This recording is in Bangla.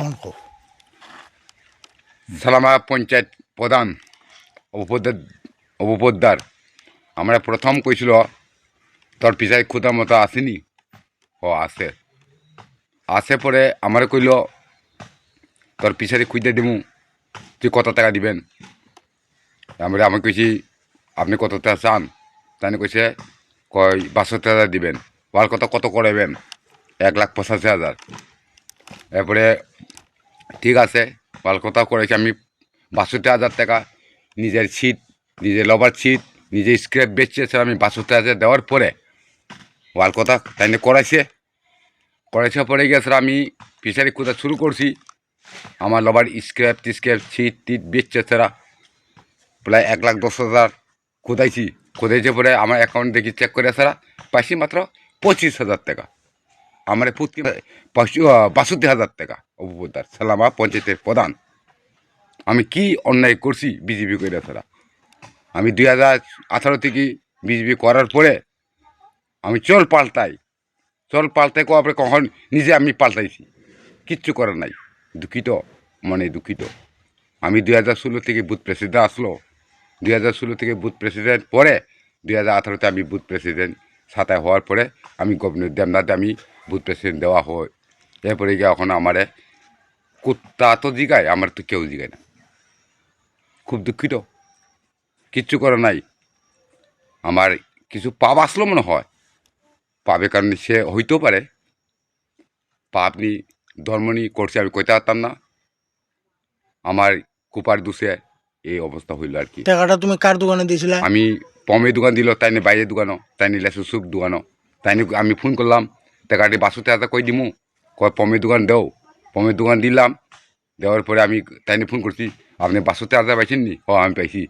অন কো সালামা পঞ্চায়েত প্রধান উপপদ্দার আমরা প্রথম কইছিল, তোর পিছায় খুদা মতো আসেনি? ও আছে আসে পরে আমার কইল, তোর পিছারে খুঁজতে দিমু, তুই কত টাকা দিবেন? আমরা, আমি কইছি, আপনি কত টাকা চান? তাই কইছে, কয়, বাষট্টি হাজার দিবেন। ওয়ার কত কত করাবেন এক লাখ পঁচাশি হাজার। এরপরে ঠিক আছে ভালো কথা করেছি আমি। বাষট্টি হাজার টাকা, নিজের সিট নিজের লবার সিট নিজের স্ক্র্যাপ বেচছে আমি বাষট্টি হাজার দেওয়ার পরে ভালো কথা তাই করাইছে। করাইছে পরে গিয়ে স্যার আমি ফিশারি খোঁজা শুরু করছি। আমার লবার স্ক্র্যাপ টিস্ক্র্যাপ সিট টিট বেচছে সেরা প্রায় এক লাখ দশ হাজার খোদাইছি খোদাইছে পরে আমার অ্যাকাউন্ট দেখি চেক করে সারা পাইছি মাত্র পঁচিশ হাজার টাকা। আমার প্রতি বাষট্টি হাজার টাকা। উপপ্রধান সালামা পঞ্চায়েতের প্রধান। আমি কি অন্যায় করছি বিজেপি করে তারা আমি দুই হাজার আঠারো থেকে বিজেপি করার পরে আমি চল পাল্টাই। চল পাল্টাই পরে কখন নিজে আমি পাল্টাইছি। কিচ্ছু করার নাই। দুঃখিত, মনে দুঃখিত। আমি দুই হাজার ষোলো থেকে বুথ প্রেসিডেন্ট আসলো। দুই হাজার ষোলো থেকে বুথ প্রেসিডেন্ট পরে দুই হাজার আঠারোতে আমি বুথ প্রেসিডেন্ট সাতায় হওয়ার পরে আমি গভর্নর দেবনাথে আমি বুথ প্রেসিডেন্ট দেওয়া হয়। এরপরে গিয়ে এখন আমারে কুত্তা তো জিগায় আমার তো কেউ জিগায় না খুব দুঃখিত কিচ্ছু করা নাই আমার কিছু পাপ আসলো মনে হয় পাবে কারণে সে হইতেও পারে পাপ নি ধর্ম নি করছে আমি কইতে পারতাম না আমার কুপার দুষে এই অবস্থা হইল আর কি টাকাটা তুমি কার দোকানে দিয়েছিলে আমি পমে দোকান দিল তাই নিয়ে বাইরে দোকানও তাই নিয়ে লেসু সুপ দোকানও তাই নিয়ে আমি ফোন করলাম টাকাটি বাসুতে হাতে কই দিমু কয় পমের দোকান দেও পমের দোকান দিলাম, দেওয়ার পরে আমি তাই ফোন করছি, আপনি বাসতে আসতে পাইছেন নি? ও আমি পাইছি।